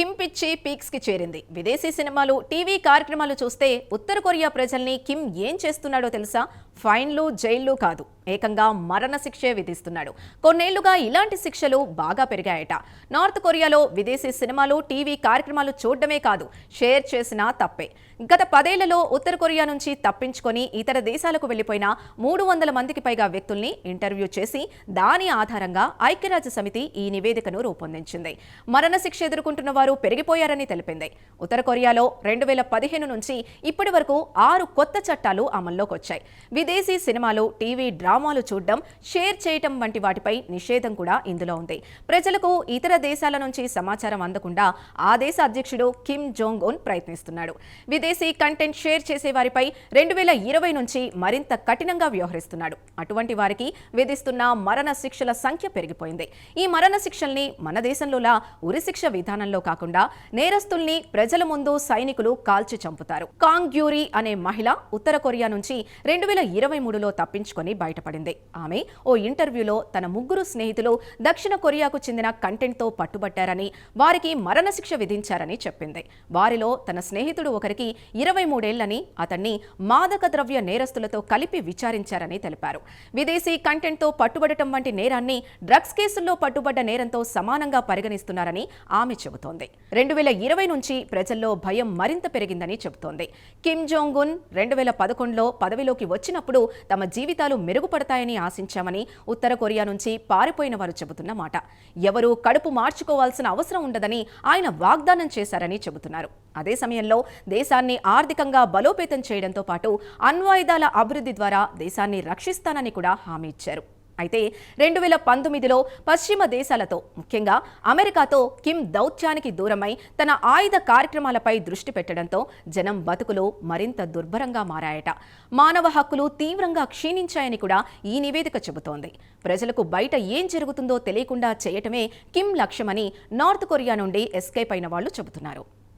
Kim పిచ్చి పీక్స్కి చేరింది. విదేశీ సినిమాలు టీవీ కార్యక్రమాలు చూస్తే ఉత్తర కొరియా ప్రజల్ని కిమ్ ఏం చేస్తున్నాడో తెలుసా? ఫైన్లు జైళ్ళు కాదు. ఏకంగా మరణ శిక్షే విధిస్తున్నాడు. కొన్నేళ్ళుగా ఇలాంటి శిక్షలు బాగా పెరిగాయట. నార్త్ కొరియాలో విదేశీ సినిమాలు టీవీ కార్యక్రమాలు చూడడమే కాదు షేర్ చేసినా తప్పే. గత పదేళ్ళలో ఉత్తర కొరియా నుంచి తప్పించుకొని ఇతర దేశాలకు వెళ్ళిపోయిన మూడు వందల మందికి పైగా వ్యక్తుల్ని ఇంటర్వ్యూ చేసి దాని ఆధారంగా ఐక్యరాజ్య సమితి ఈ నివేదికను రూపొందించింది. మరణశిక్ష ఎదుర్కొంటున్న వారు పెరిగిపోయారని తెలిపింది. ఉత్తర కొరియాలో రెండు వేల పదిహేను నుంచి ఇప్పటి వరకు ఆరు కొత్త చట్టాలు అమల్లోకి వచ్చాయి విదేశీ సినిమాలు టీవీ డ్రామాలు చూడడం షేర్ చేయటం వంటి వాటిపై నిషేధం కూడా ఇందులో ఉంది. ప్రజలకు ఇతర దేశాల నుంచి సమాచారం అందకుండా ఆ దేశ అధ్యక్షుడు కిమ్ జోంగ్ ఉన్ ప్రయత్నిస్తున్నాడు. విదేశీ కంటెంట్ షేర్ చేసే వారిపై రెండు వేల ఇరవై నుంచి మరింత కఠినంగా వ్యవహరిస్తున్నాడు. అటువంటి వారికి విధిస్తున్న మరణ శిక్షల సంఖ్య పెరిగిపోయింది. ఈ మరణ శిక్షల్ని మన దేశంలోలా ఉరిశిక్ష విధానంలో కాకుండా నేరస్తుల్ని ప్రజల ముందు సైనికులు కాల్చి చంపుతారు. కాంగ్ గ్యూరీ అనే మహిళ ఉత్తర కొరియా నుంచి రెండు వేల ఇరవై మూడులో తప్పించుకొని బయటపడింది. ఆమె ఓ ఇంటర్వ్యూలో తన ముగ్గురు స్నేహితులు దక్షిణ కొరియాకు చెందిన కంటెంట్తో పట్టుబట్టారని వారికి మరణశిక్ష విధించారని చెప్పింది. వారిలో తన స్నేహితుడు ఒకరికి ఇరవై మూడేళ్ళని అతన్ని మాదక ద్రవ్య నేరస్తులతో కలిపి విచారించారని తెలిపారు. విదేశీ కంటెంట్తో పట్టుబడటం వంటి నేరాన్ని డ్రగ్స్ కేసుల్లో పట్టుబడ్డ నేరంతో సమానంగా పరిగణిస్తున్నారని ఆమె చెబుతోంది. రెండు వేల ఇరవై నుంచి ప్రజల్లో భయం మరింత పెరిగిందని చెబుతోంది. కిమ్ జోంగ్ ఉన్ రెండు వేల పదకొండులో పదవిలోకి వచ్చినప్పుడు తమ జీవితాలు మెరుగుపడతాయని ఆశించామని ఉత్తర కొరియా నుంచి పారిపోయిన వారు చెబుతున్న మాట. ఎవరూ కడుపు మార్చుకోవాల్సిన అవసరం ఉండదని ఆయన వాగ్దానం చేశారని చెబుతున్నారు. అదే సమయంలో దేశాన్ని ఆర్థికంగా బలోపేతం చేయడంతో పాటు అణ్వాయుధాల అభివృద్ధి ద్వారా దేశాన్ని రక్షిస్తానని కూడా హామీ ఇచ్చారు. అయితే రెండు వేల పంతొమ్మిదిలో పశ్చిమ దేశాలతో ముఖ్యంగా అమెరికాతో కిమ్ దౌత్యానికి దూరమై తన ఆయుధ కార్యక్రమాలపై దృష్టి పెట్టడంతో జనం బతుకులు మరింత దుర్భరంగా మారాయట. మానవ హక్కులు తీవ్రంగా క్షీణించాయని కూడా ఈ నివేదిక చెబుతోంది. ప్రజలకు బయట ఏం జరుగుతుందో తెలియకుండా చేయటమే కిమ్ లక్ష్యమని నార్త్ కొరియా నుండి ఎస్కేప్ అయిన వాళ్ళు చెబుతున్నారు.